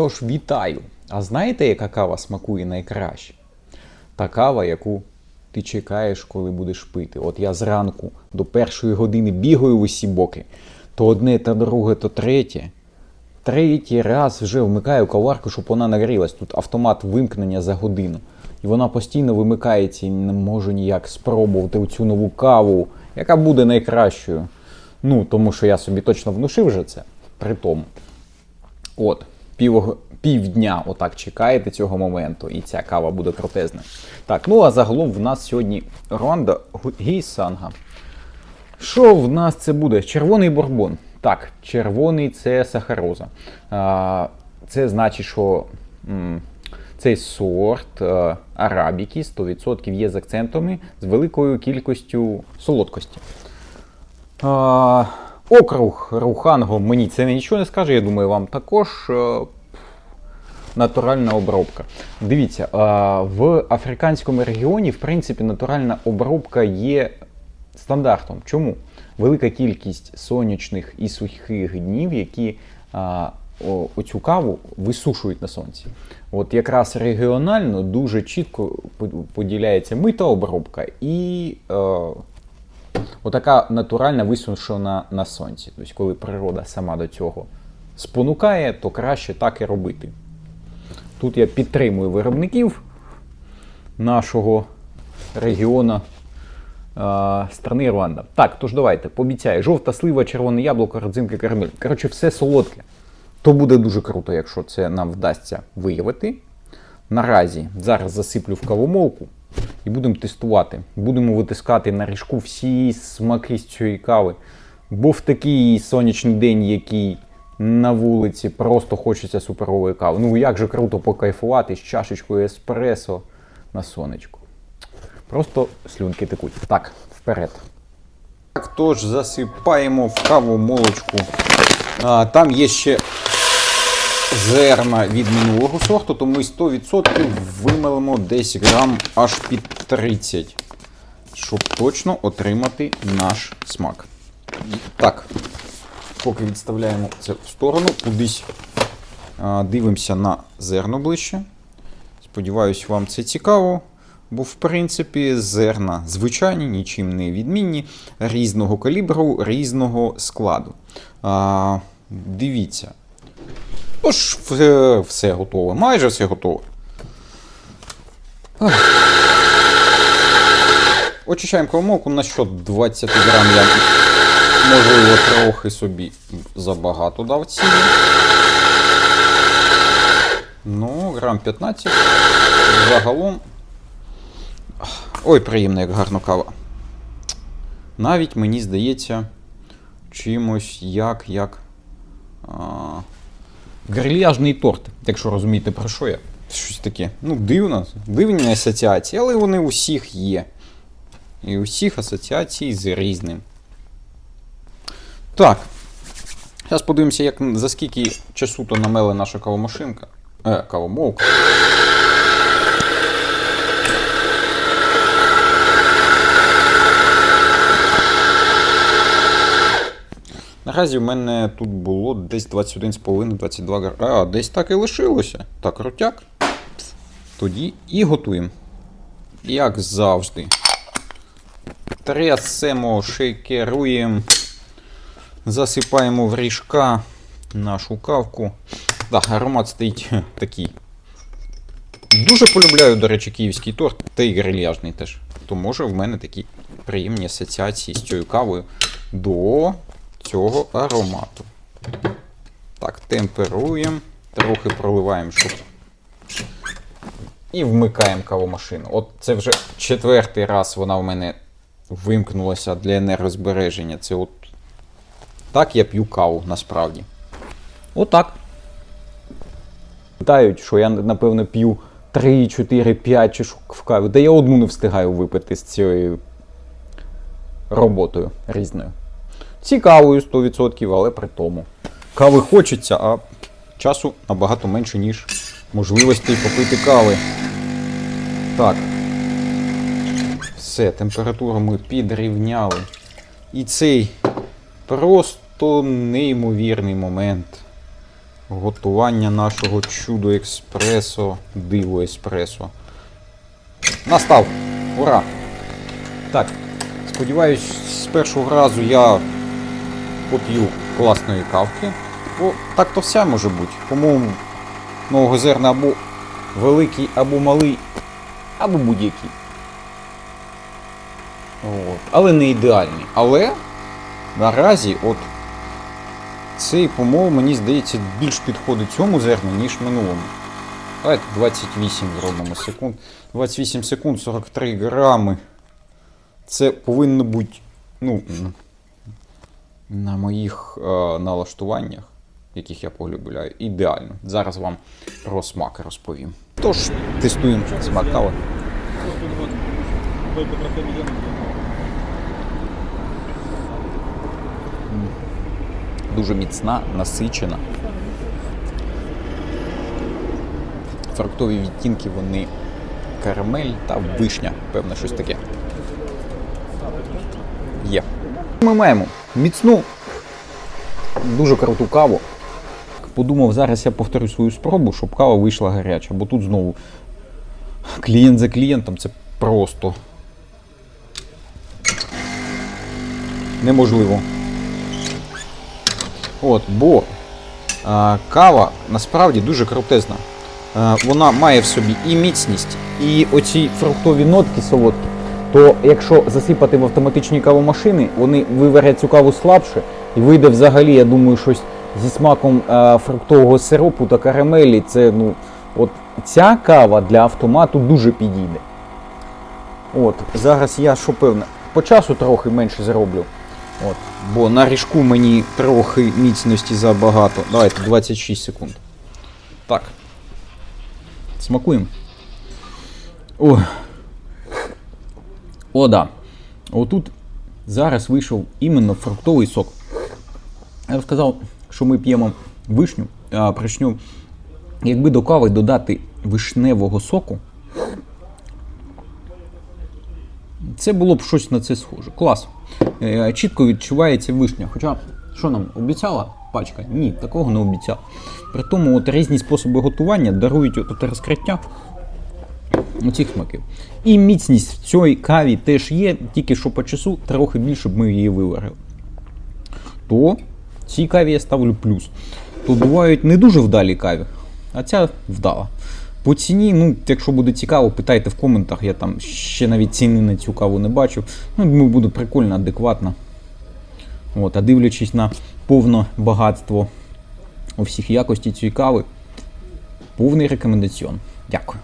Тож вітаю! А знаєте, яка кава смакує найкраще? Та кава, яку ти чекаєш, коли будеш пити. От я зранку до першої години бігаю в усі боки. То одне, то друге, то третє. Третій раз вже вмикаю каварку, щоб вона нагрілась. Тут автомат вимкнення за годину. І вона постійно вимикається і не можу ніяк спробувати цю нову каву, яка буде найкращою. Ну, тому що я собі точно внушив вже це. При тому. От, пів, півдня отак чекаєте цього моменту, і ця кава буде крутезна. Так, ну а загалом в нас сьогодні Руанда Гейсанга. Що в нас це буде? Червоний бурбон. Так, червоний це сахароза. Це значить, що цей сорт е, арабіки 100% є з акцентами з великою кількістю солодкості. Округ Руханго мені це нічого не скаже, я думаю, вам також. е, Натуральна обробка. Дивіться, в африканському регіоні, в принципі, натуральна обробка є стандартом. Чому? Велика кількість сонячних і сухих днів, які а, оцю каву висушують на сонці. От якраз регіонально дуже чітко поділяється мита обробка і е, отака натуральна висушена на сонці. Тобто, коли природа сама до цього спонукає, то краще так і робити. Тут я підтримую виробників нашого регіону е, страни Руанда. Так, тож давайте, пообіцяю, жовта слива, червоне яблуко, родзинки, карамель. Коротше, все солодке. То буде дуже круто, якщо це нам вдасться виявити. Наразі зараз засиплю в кавомолку і будемо тестувати. Будемо витискати на ріжку всі смаки з цієї кави. Бо в такий сонячний день, який на вулиці просто хочеться суперової кави. Ну як же круто покайфувати з чашечкою еспресо на сонечку. Просто слюнки текуть. Так, вперед. Так, тож засипаємо в каву молочку. А, там є ще зерна від минулого сорту, то ми 100% вимелимо десь грам аж під 30, щоб точно отримати наш смак. Так, поки відставляємо це в сторону, кудись дивимося на зерно ближче. Сподіваюсь, вам це цікаво. Бо, в принципі, зерна звичайні, нічим не відмінні, різного калібру, різного складу. А, дивіться. Тож, все, все готове, майже все готове. Очищаємо кавомолку на що 20 грам я можливо трохи собі забагато дав ціни. Ну, грам 15. Загалом. Ой, приємно, як гарно кава. Навіть мені здається, чимось як. як а, грильяжний торт, якщо розумієте про що я. Щось таке. Ну, дивно, дивні асоціації, але вони усіх є. І усіх асоціацій з різним. Так. Зараз подивимося, як, за скільки часу то намеле наша кавомашинка. Е, кавомолка. Наразі в мене тут було десь 21,5-22 гра. А, десь так і лишилося. Так, крутяк. Тоді і готуємо. Як завжди. Трясемо, шейкеруємо. Засипаємо в ріжка нашу кавку. Так, аромат стоїть такий. Дуже полюбляю, до речі, київський торт, та й грильяжний теж. То може в мене такі приємні асоціації з цією кавою до цього аромату. Так, темперуємо, трохи проливаємо, щоб. І вмикаємо кавомашину. От це вже четвертий раз вона в мене вимкнулася для енергозбереження. Це от так я п'ю каву насправді. Отак. Питають, що я, напевно, п'ю 3, 4, 5 чашок в каві. Та я одну не встигаю випити з цією роботою різною. Цікавою 100%, але при тому. Кави хочеться, а часу набагато менше, ніж можливостей попити кави. Так. Все, температуру ми підрівняли. І цей просто неймовірний момент готування нашого чудо експресо, диво еспресо. Настав! Ура! Так, сподіваюсь, з першого разу я поп'ю класної кавки. Бо так то вся може бути. По-моєму, новогозерний або великий, або малий, або будь-який. Але не ідеальний. Але наразі, от цей помол, мені здається, більш підходить цьому зерну, ніж минулому. Давайте 28 зробимо секунд. 28 секунд, 43 грами. Це повинно бути, ну, на моїх е, налаштуваннях, яких я полюбляю, ідеально. Зараз вам про смак розповім. Тож, тестуємо смак кави. Дуже міцна, насичена. Фруктові відтінки вони карамель та вишня, певно, щось таке. Є. Ми маємо міцну, дуже круту каву. Подумав, зараз я повторю свою спробу, щоб кава вийшла гаряча, бо тут знову клієнт за клієнтом це просто неможливо. От, бо а, кава насправді дуже крутезна. А, вона має в собі і міцність, і оці фруктові нотки солодкі. То якщо засипати в автоматичні кавомашини, вони виварять цю каву слабше і вийде взагалі, я думаю, щось зі смаком фруктового сиропу та карамелі. Це ну, от ця кава для автомату дуже підійде. От, зараз я що певне, по часу трохи менше зроблю. От, бо на ріжку мені трохи міцності забагато. Давайте 26 секунд. Так. Смакуємо. О. О, да. Отут зараз вийшов іменно фруктовий сок. Я б сказав, що ми п'ємо вишню, а причню. Якби до кави додати вишневого соку, це було б щось на це схоже. Клас. Е, Чітко відчувається вишня. Хоча, що нам обіцяла пачка? Ні, такого не обіцяла. При тому от різні способи готування дарують от розкриття цих смаків. І міцність в цій каві теж є, тільки що по часу трохи більше б ми її виварили. То цій каві я ставлю плюс. То бувають не дуже вдалі каві, а ця вдала. По ціні, ну, якщо буде цікаво, питайте в коментах. Я там ще навіть ціни на цю каву не бачу. Ну, буде прикольно, адекватно. От, а дивлячись на повне багатство у всіх якості цієї кави, повний рекомендаціон. Дякую.